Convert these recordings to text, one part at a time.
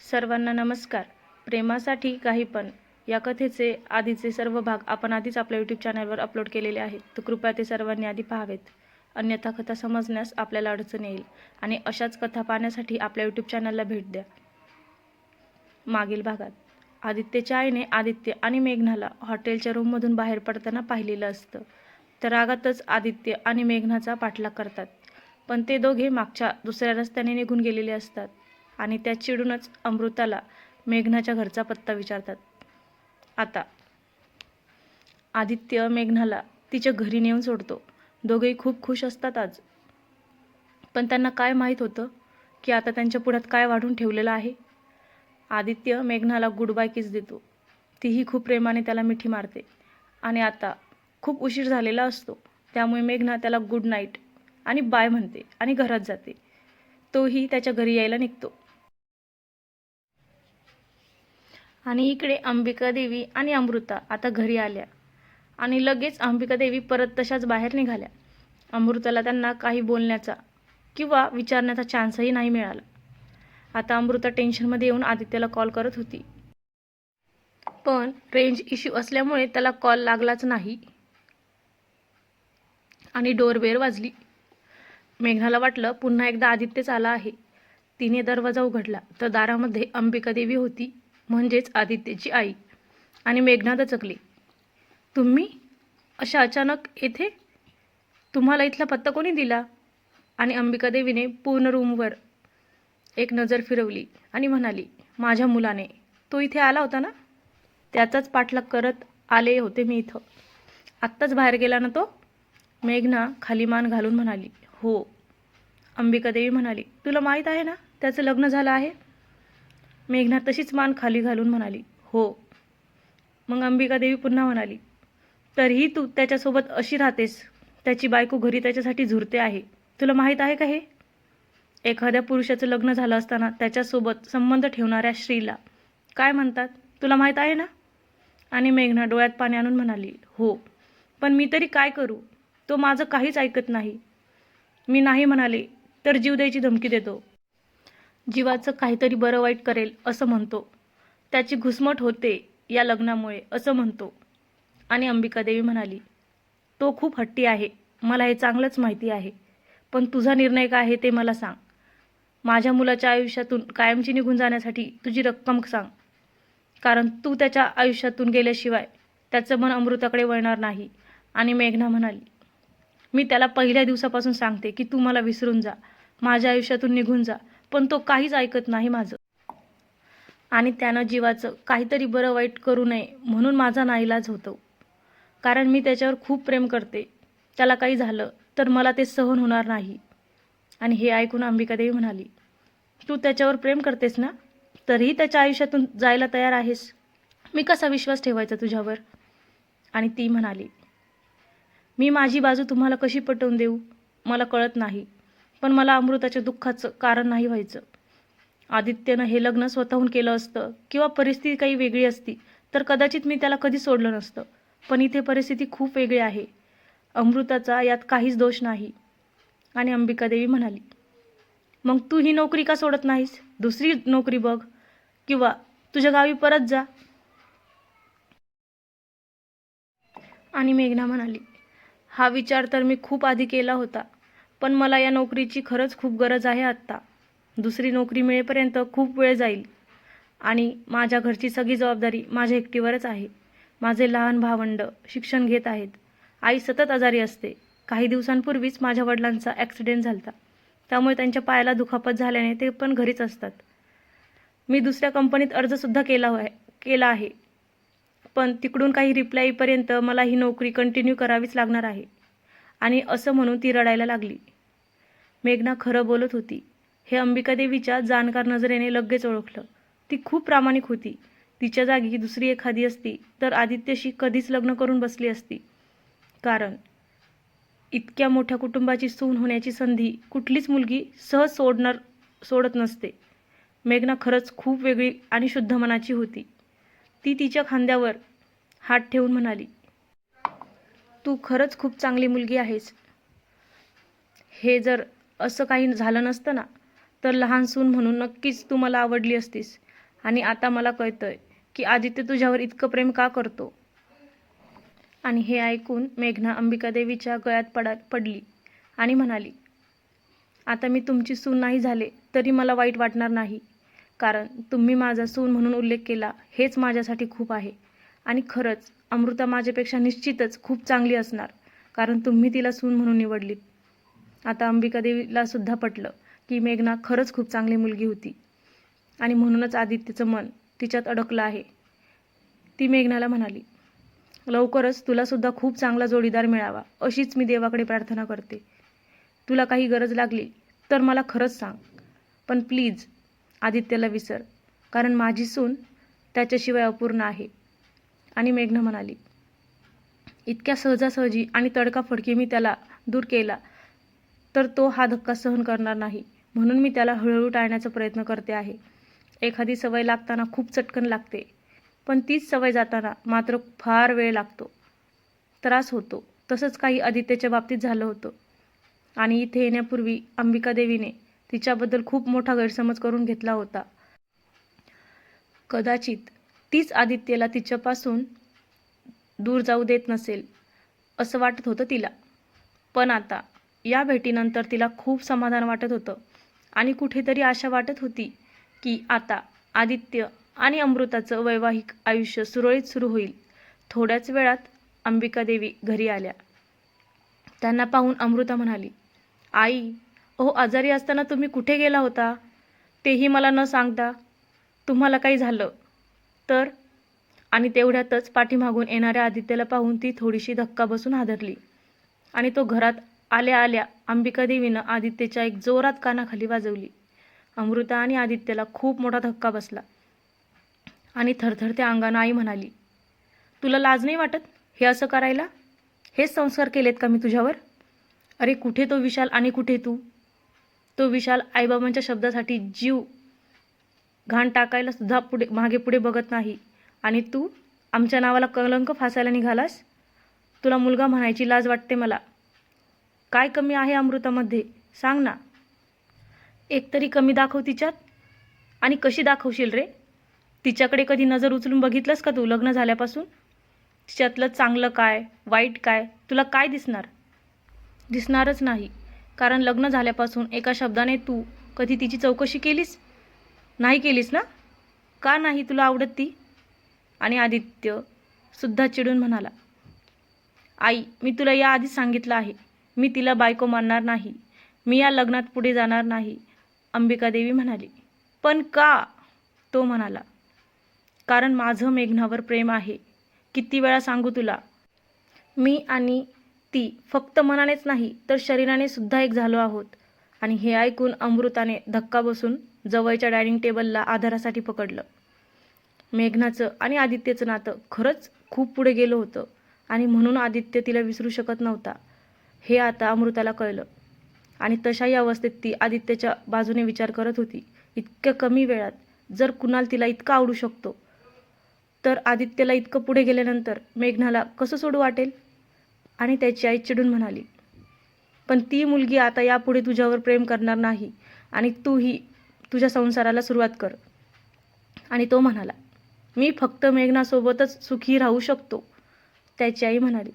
सर्वांना नमस्कार. प्रेमासाठी काही पण या कथेचे आधीचे सर्व भाग आपण आधीच आपल्या यूट्यूब चॅनलवर अपलोड केलेले आहेत. तर कृपया ते सर्वांनी आधी पाहावेत. अन्यथा कथा समजण्यास आपल्याला अडचण येईल आणि अशाच कथा पाहण्यासाठी आपल्या यूट्यूब चॅनलला भेट द्या. मागील भागात आदित्यच्या आईने आदित्य आणि मेघनाला हॉटेलच्या रूममधून बाहेर पडताना पाहिलेलं असतं. तर रागातच आदित्य आणि मेघनाचा पाठलाग करतात. पण ते दोघे मागच्या दुसऱ्या रस्त्याने निघून गेलेले असतात. आणि त्या चिडूनच अमृताला मेघनाच्या घरचा पत्ता विचारतात. आता आदित्य मेघनाला तिच्या घरी नेऊन सोडतो. दोघेही खूप खुश असतात आज. पण त्यांना काय माहीत होतं? की आता त्यांच्या पुढ्यात काय वाढून ठेवलेलं आहे? आदित्य मेघनाला गुड बाय किस देतो. तीही खूप प्रेमाने त्याला मिठी मारते. आणि आता खूप उशीर झालेला असतो. त्यामुळे मेघना त्याला गुड नाईट आणि बाय म्हणते आणि घरात जाते. तोही त्याच्या घरी यायला निघतो. आणि इकडे अंबिका देवी आणि अमृता आता घरी आल्या. आणि लगेच अंबिका देवी परत तशाच बाहेर निघाल्या. अमृताला त्यांना काही बोलण्याचा किंवा विचारण्याचा चान्सही नाही मिळाला. आता अमृता टेन्शनमध्ये येऊन आदित्यला कॉल करत होती. पण रेंज इश्यू असल्यामुळे त्याला कॉल लागलाच नाही. आणि डोरबेर वाजली. मेघनाला वाटलं पुन्हा एकदा आदित्यच आला आहे. तिने दरवाजा उघडला. तर दारामध्ये अंबिका देवी होती. म्हणजेच आदित्यची आई. आणि मेघना दचकली तुम्ही अशा अचानक येथे? तुम्हाला इथला पत्ता कोणी दिला? आणि अंबिका देवीने पूर्ण रूमवर एक नजर फिरवली आणि म्हणाली माझ्या मुलाने. तो इथे आला होता ना? त्याचाच पाठलाग करत आले होते मी इथं. आत्ताच बाहेर गेला ना तो? मेघना खाली मान घालून म्हणाली हो. अंबिका देवी म्हणाली तुला माहीत आहे ना? त्याचं लग्न झालं आहे? मेघना तशीच मान खाली घालून म्हणाली हो. मग अंबिका देवी पुन्हा म्हणाली तरीही तू त्याच्यासोबत अशी राहतेस त्याची बायको घरी त्याच्यासाठी झुरते आहे. तुला माहीत आहे का हे? एखाद्या पुरुषाचं लग्न झालं असताना त्याच्यासोबत संबंध ठेवणाऱ्या स्त्रीला काय म्हणतात? तुला माहीत आहे ना? आणि मेघना डोळ्यात पाणी आणून म्हणाली हो. पण मी तरी काय करू? तो माझं काहीच ऐकत नाही. मी नाही म्हणाले तर जीव द्यायची धमकी देतो. जीवाचं काहीतरी बरं वाईट करेल असं म्हणतो. त्याची घुसमट होते या लग्नामुळे असं म्हणतो. आणि अंबिका देवी म्हणाली तो खूप हट्टी आहे. मला हे चांगलंच माहिती आहे. पण तुझा निर्णय काय आहे ते मला सांग. माझ्या मुलाच्या आयुष्यातून कायमची निघून जाण्यासाठी तुझी रक्कम सांग. कारण तू त्याच्या आयुष्यातून गेल्याशिवाय त्याचं मन अमृताकडे वळणार नाही. आणि मेघना म्हणाली मी त्याला पहिल्या दिवसापासून सांगते की तू मला विसरून जा. माझ्या आयुष्यातून निघून जा. पण तो काहीच ऐकत नाही माझं. आणि त्यानं जीवाचं काहीतरी बरं वाईट करू नये म्हणून माझा नाईलाज होतो. कारण मी त्याच्यावर खूप प्रेम करते. त्याला काही झालं तर मला ते सहन होणार नाही. आणि हे ऐकून अंबिकादेवी म्हणाली तू त्याच्यावर प्रेम करतेस ना? तरीही त्याच्या आयुष्यातून जायला तयार आहेस. मी कसा विश्वास ठेवायचा तुझ्यावर? आणि ती म्हणाली मी माझी बाजू तुम्हाला कशी पटवून देऊ? मला कळत नाही. पण मला अमृताच्या दुःखाचं कारण नाही व्हायचं. आदित्यनं हे लग्न स्वतःहून केलं असतं किंवा परिस्थिती काही वेगळी असती तर कदाचित मी त्याला कधी सोडलं नसतं. पण इथे परिस्थिती खूप वेगळी आहे. अमृताचा यात काहीच दोष नाही. आणि अंबिकादेवी म्हणाली मग तू ही नोकरी का सोडत नाहीस? दुसरी नोकरी बघ. किंवा तुझ्या गावी परत जा. आणि मेघना म्हणाली हा विचार तर मी खूप आधी केला होता. पण मला या नोकरीची खरंच खूप गरज आहे आत्ता. दुसरी नोकरी मिळेपर्यंत खूप वेळ जाईल. आणि माझ्या घरची सगळी जबाबदारी माझ्या एकटीवरच आहे. माझे लहान भावंड शिक्षण घेत आहेत. आई सतत आजारी असते. काही दिवसांपूर्वीच माझ्या वडिलांचा ॲक्सिडेंट झाला त्यामुळे त्यांच्या पायाला दुखापत झाल्याने ते पण घरीच असतात. मी दुसऱ्या कंपनीत अर्जसुद्धा केला आहे केला आहे. पण तिकडून काही रिप्लायपर्यंत मला ही नोकरी कंटिन्यू करावीच लागणार आहे. आणि असं म्हणून ती रडायला लागली. मेघना खरं बोलत होती. हे अंबिकादेवीच्या जाणकार नजरेने लगेच ओळखलं. ती खूप प्रामाणिक होती. तिच्या जागी दुसरी एखादी असती तर आदित्यशी कधीच लग्न करून बसली असती. कारण इतक्या मोठ्या कुटुंबाची सून होण्याची संधी कुठलीच मुलगी सहज सोडणार सोडत नसते. मेघना खरंच खूप वेगळी आणि शुद्ध मनाची होती. ती तिच्या खांद्यावर हात ठेवून म्हणाली तू खरंच खूप चांगली मुलगी आहेस. हे जर असं काही झालं नसतं ना तर लहान सून म्हणून नक्कीच तू मला आवडली असतीस. आणि आता मला कळतंय की आदित्य तुझ्यावर इतकं प्रेम का करतो? आणि हे ऐकून मेघना अंबिकादेवीच्या गळ्यात पडा पडली आणि म्हणाली आता मी तुमची सून नाही झाले तरी मला वाईट वाटणार नाही. कारण तुम्ही माझा सून म्हणून उल्लेख केला हेच माझ्यासाठी खूप आहे. आणि खरंच अमृता माझ्यापेक्षा निश्चितच खूप चांगली असणार कारण तुम्ही तिला सून म्हणून निवडलीत. आता अंबिकादेवीला सुद्धा पटलं की मेघना खरंच खूप चांगली मुलगी होती. आणि म्हणूनच आदित्यचं मन तिच्यात अडकलं आहे. ती मेघनाला म्हणाली लवकरच तुलासुद्धा खूप चांगला जोडीदार मिळावा अशीच मी देवाकडे प्रार्थना करते. तुला काही गरज लागली तर मला खरंच सांग. पण प्लीज आदित्यला विसर कारण माझी सून त्याच्याशिवाय अपूर्ण आहे. आणि मेघना म्हणाली इतक्या सहजासहजी आणि तडकाफडकी मी त्याला दूर केला तर तो हा धक्का सहन करणार नाही. म्हणून मी त्याला हळूहळू टाळण्याचा प्रयत्न करते आहे. एखादी सवय लागताना खूप चटकन लागते. पण तीच सवय जाताना मात्र फार वेळ लागतो. त्रास होतो. तसंच काही आदित्यच्या बाबतीत झालं होतं. आणि इथे येण्यापूर्वी अंबिका देवीने तिच्याबद्दल खूप मोठा गैरसमज करून घेतला होता. कदाचित तीच आदित्यला तिच्यापासून दूर जाऊ देत नसेल असं वाटत होतं तिला. पण आता या भेटीनंतर तिला खूप समाधान वाटत होतं. आणि कुठेतरी आशा वाटत होती की आता आदित्य आणि अमृताचं वैवाहिक आयुष्य सुरळीत सुरू होईल. थोड्याच वेळात अंबिका देवी घरी आल्या. त्यांना पाहून अमृता म्हणाली आई अहो आजारी असताना तुम्ही कुठे गेला होता? तेही मला न सांगता तुम्हाला काही झालं. तर? आणि तेवढ्यातच पाठीमागून येणाऱ्या आदित्यला पाहून ती थोडीशी धक्का बसून हादरली. आणि तो घरात आल्या आल्या अंबिकादेवीनं आदित्यच्या एक जोरात कानाखाली वाजवली. अमृता आणि आदित्यला खूप मोठा धक्का बसला. आणि थरथरत्या अंगानं आई म्हणाली तुला लाज नाही वाटत हे असं करायला? हेच संस्कार केलेत का मी तुझ्यावर? अरे कुठे तो विशाल आणि कुठे तू? तो विशाल आईबाबांच्या शब्दासाठी जीव घाण टाकायला सुद्धा पुढे मागे पुढे बघत नाही. आणि तू आमच्या नावाला कलंक फासायला निघालास? तुला मुलगा म्हणायची लाज वाटते मला. काय कमी आहे अमृतामध्ये? सांग ना. एकतरी कमी दाखव तिच्यात. आणि कशी दाखवशील रे? तिच्याकडे कधी नजर उचलून बघितलंस का तू लग्न झाल्यापासून? तिच्यातलं चांगलं काय वाईट काय तुला काय दिसणार? दिसणारच नाही. कारण लग्न झाल्यापासून एका शब्दाने तू कधी तिची चौकशी केलीस? नाही केलीस ना? का नाही तुला आवडत ती? आणि आदित्य सुद्धा चिडून म्हणाला आई मी तुला याआधीच सांगितलं आहे. मी तिला बायको मानणार नाही. मी या लग्नात पुढे जाणार नाही अंबिकादेवी म्हणाली. पण का? तो म्हणाला. कारण माझं मेघनावर प्रेम आहे. किती वेळा सांगू तुला? मी आणि ती फक्त मनानेच नाही तर शरीराने सुद्धा एक झालो आहोत. आणि हे ऐकून अमृताने धक्का बसून जवळच्या डायनिंग टेबलला आधारासाठी पकडलं. मेघनाचं आणि आदित्यचं नातं खरंच खूप पुढे गेलं होतं. आणि म्हणून आदित्य तिला विसरू शकत नव्हता. हे आता अमृताला कळलं. आणि तशाही अवस्थेत ती आदित्यच्या बाजूने विचार करत होती. इतक्या कमी वेळात जर कुणाल तिला इतका आवडू शकतो तर आदित्यला इतकं पुढे गेल्यानंतर मेघनाला कसं सोडू वाटेल? आणि त्याची आई चिडून म्हणाली पण ती मुलगी आता यापुढे तुझ्यावर प्रेम करणार नाही आणि तूही तुझ्या संसाराला सुरुवात कर. आणि तो म्हणाला मी फक्त मेघनासोबतच सुखी राहू शकतो. त्याची आई म्हणाली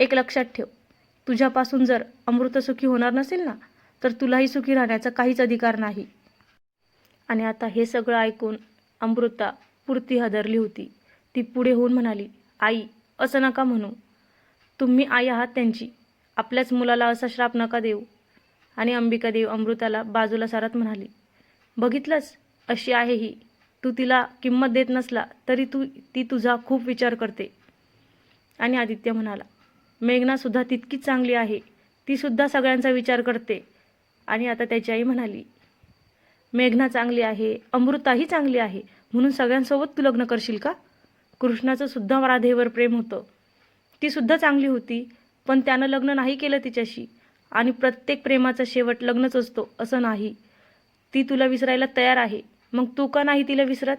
एक लक्षात ठेव तुझ्यापासून जर अमृत सुखी होणार नसेल ना तर तुलाही सुखी राहण्याचा काहीच अधिकार नाही. आणि आता हे सगळं ऐकून अमृता पुरती हदरली होती. ती पुढे होऊन म्हणाली आई असं नका म्हणू. तुम्ही आई आहात त्यांची. आपल्याच मुलाला असा श्राप नका देऊ. आणि अंबिकादेव अमृताला बाजूला सारत म्हणाली बघितलंस अशी आहे ही. तू तिला किंमत देत नसला तरी तू ती तुझा खूप विचार करते. आणि आदित्य म्हणाला मेघनासुद्धा तितकीच चांगली आहे. तीसुद्धा सगळ्यांचा विचार करते. आणि आता त्याची आई म्हणाली मेघना चांगली आहे अमृताही चांगली आहे म्हणून सगळ्यांसोबत तू लग्न करशील का? कृष्णाचं सुद्धा राधेवर प्रेम होतं. ती सुद्धा चांगली होती पण त्यानं लग्न नाही केलं तिच्याशी. आणि प्रत्येक प्रेमाचा शेवट लग्नच असतो असं नाही. ती तुला विसरायला तयार आहे. मग तू का नाही तिला विसरत?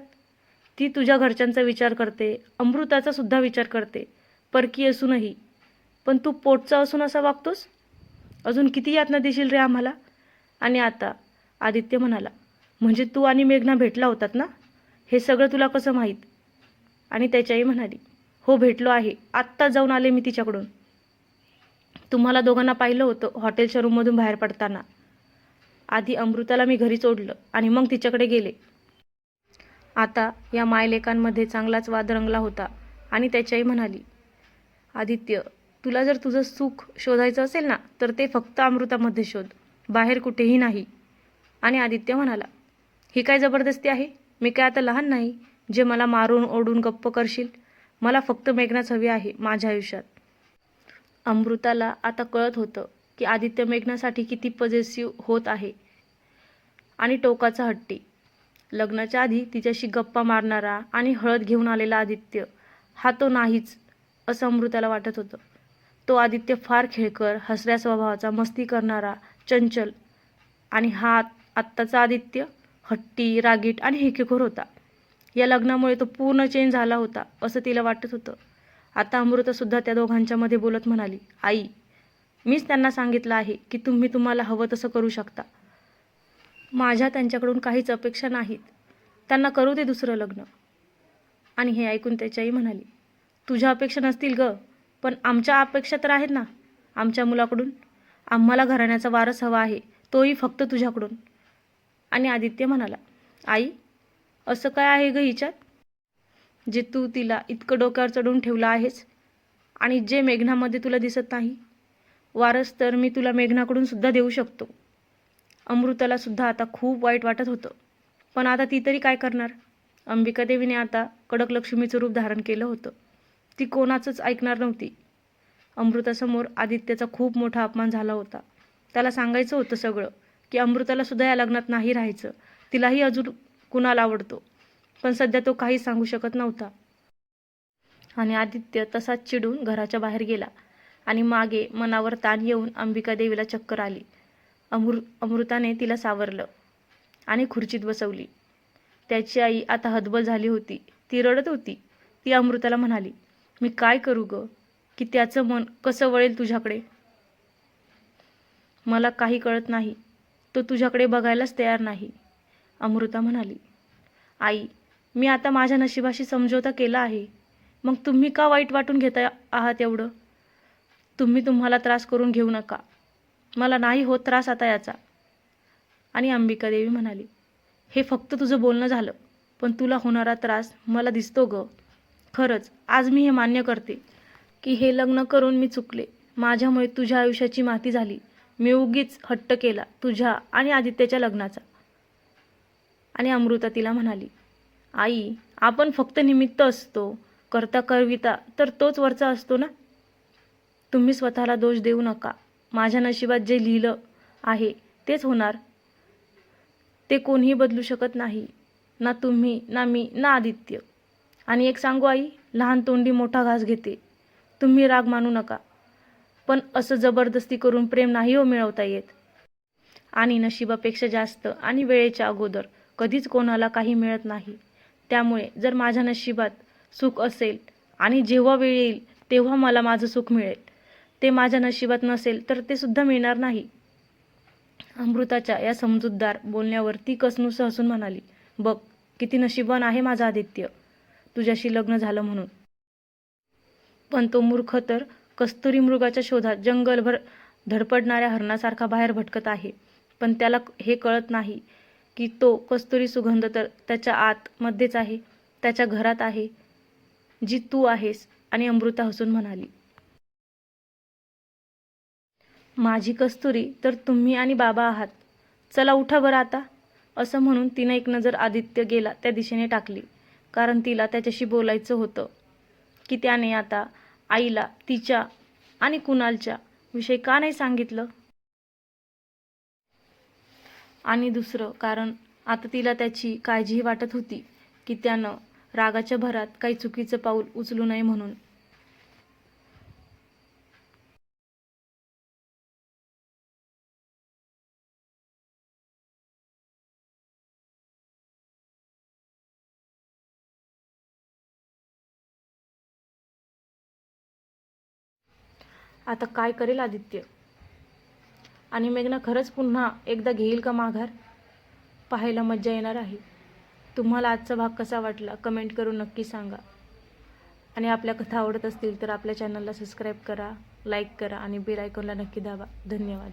ती तुझ्या घरच्यांचा विचार करते अमृताचा सुद्धा विचार करते. परकी असूनही. पण तू पोटचा असून असा वागतोस? अजून किती यातना देशील रे आम्हाला? आणि आता आदित्य म्हणाला म्हणजे तू आणि मेघना भेटला होतात ना? हे सगळं तुला कसं माहीत? आणि त्याच्याही म्हणाली हो भेटलो आहे. आत्ता जाऊन आले मी तिच्याकडून. तुम्हाला दोघांना पाहिलं होतं हॉटेलच्या रूममधून बाहेर पडताना. आधी अमृताला मी घरी सोडलं आणि मग तिच्याकडे गेले. आता या मायलेकांमध्ये चांगलाच वाद रंगला होता आणि त्याच्याही म्हणाली आदित्य तुला जर तुझं सुख शोधायचं असेल ना तर ते फक्त अमृतामध्ये शोध. बाहेर कुठेही नाही. आणि आदित्य म्हणाला ही काय जबरदस्ती आहे? मी काय आता लहान नाही जे मला मारून ओढून गप्प करशील? मला फक्त मेघनाच हवी आहे माझ्या आयुष्यात. अमृताला आता कळत होतं की आदित्य मेघनासाठी किती पजेसिव्ह होत आहे. आणि टोकाचा हट्टी. लग्नाच्या आधी तिच्याशी गप्पा मारणारा आणि हळद घेऊन आलेला आदित्य हा तो नाहीच असं अमृताला वाटत होतं. तो आदित्य फार खेळकर हसऱ्या स्वभावाचा मस्ती करणारा चंचल. आणि हा आत्ताचा आदित्य हट्टी रागीट आणि हेकेखोर होता. या लग्नामुळे तो पूर्ण चेंज झाला होता असं तिला वाटत होतं. आता अमृतासुद्धा त्या दोघांच्यामध्ये बोलत म्हणाली आई मीच त्यांना सांगितलं आहे की तुम्ही तुम्हाला हवं तसं करू शकता. माझ्या त्यांच्याकडून काहीच अपेक्षा नाहीत. त्यांना करू दे दुसरं लग्न. आणि हे ऐकून त्याच्याही म्हणाली तुझ्या अपेक्षा नसतील ग. पण आमच्या अपेक्षा तर आहेत ना आमच्या मुलाकडून. आम्हाला घराण्याचा वारस हवा आहे तोही फक्त तुझ्याकडून. आणि आदित्य म्हणाला आई असं काय आहे ग हिच्यात? जे तू तिला इतकं डोक्यावर चढून ठेवलं आहेस आणि जे मेघनामध्ये तुला दिसत नाही वारस तर मी तुला मेघनाकडून सुद्धा देऊ शकतो. अमृताला सुद्धा आता खूप वाईट वाटत होतं. पण आता ती तरी काय करणार? अंबिका देवीने आता कडक लक्ष्मीचं रूप धारण केलं होतं. ती कोणाचंच ऐकणार नव्हती. अमृतासमोर आदित्यचा खूप मोठा अपमान झाला होता. त्याला सांगायचं होतं सगळं की अमृताला सुद्धा या लग्नात नाही राहायचं. तिलाही अजून कुणाला आवडतो. पण सध्या तो काही सांगू शकत नव्हता. आणि आदित्य तसाच चिडून घराच्या बाहेर गेला आणि मागे मनावर ताण येऊन अंबिका देवीला चक्कर आली. अमृ अमृताने तिला सावरलं आणि खुर्चीत बसवली. त्याची आई आता हतबल झाली होती. ती रडत होती. ती अमृताला म्हणाली मी काय करू ग? की त्याचं मन कसं वळेल तुझ्याकडे? मला काही कळत नाही. तो तुझ्याकडे बघायलाच तयार नाही अमृता म्हणाली. आई मी आता माझ्या नशिबाशी समझोता केला आहे. मग तुम्ही का वाईट वाटून घेता आहात एवढं? तुम्ही तुम्हाला त्रास करून घेऊ नका. मला नाही होत त्रास आता याचा. आणि अंबिका देवी म्हणाली हे फक्त तुझं बोलणं झालं पण तुला होणारा त्रास मला दिसतो ग. खरंच आज मी हे मान्य करते की हे लग्न करून मी चुकले. माझ्यामुळे तुझ्या आयुष्याची माती झाली. मी उगीच हट्ट केला तुझ्या आणि आदित्याच्या लग्नाचा. आणि अमृता तिला म्हणाली आई आपण फक्त निमित्त असतो. करता करविता तर तोच वरचा असतो ना? तुम्ही स्वतःला दोष देऊ नका. माझ्या नशिबात जे लिहिलं आहे तेच होणार. ते कोणीही बदलू शकत नाही. ना तुम्ही ना मी ना आदित्य. आणि एक सांगू आई लहान तोंडी मोठा घास घेते. तुम्ही राग मानू नका. पण असं जबरदस्ती करून प्रेम नाही हो मिळवता येत. आणि नशिबापेक्षा जास्त आणि वेळेच्या अगोदर कधीच कोणाला काही मिळत नाही. त्यामुळे जर माझ्या नशिबात सुख असेल आणि जेव्हा वेळ येईल तेव्हा मला माझं सुख मिळेल. ते माझ्या नशिबात नसेल तर ते सुद्धा मिळणार नाही. अमृताच्या या समजूतदार बोलण्यावर ती कसनूस हसून म्हणाली बघ किती नशिबान आहे माझा आदित्य. तुझ्याशी लग्न झालं म्हणून. पण तो मूर्ख तर कस्तुरी मृगाच्या शोधात जंगलभर धडपडणाऱ्या हरणासारखा बाहेर भटकत आहे. पण त्याला हे कळत नाही की तो कस्तुरी सुगंध तर त्याच्या आतमध्येच आहे त्याच्या घरात आहे जी तू आहेस आणि अमृता हसून म्हणाली. माझी कस्तुरी तर तुम्ही आणि बाबा आहात. चला उठा बरं आता असं म्हणून तिनं एक नजर आदित्य गेला त्या दिशेने टाकली. कारण तिला त्याच्याशी बोलायचं होतं. की त्याने आता आईला तिच्या आणि कुणालच्या विषयी का नाही सांगितलं? आणि दुसरं कारण आता तिला त्याची काळजीही वाटत होती की त्यानं रागाच्या भरात काही चुकीचं पाऊल उचलू नये म्हणून. आता काय करेल आदित्य? आणि मेघना खरंच पुन्हा एकदा घेईल का माघार? पाहायला मज्जा येणार आहे. तुम्हाला आजचा भाग कसा वाटला? कमेंट करून नक्की सांगा. आणि आपल्या कथा आवडत असतील तर आपल्या चॅनलला सबस्क्राईब करा लाईक करा आणि बेल आयकॉनला नक्की दाबा. धन्यवाद.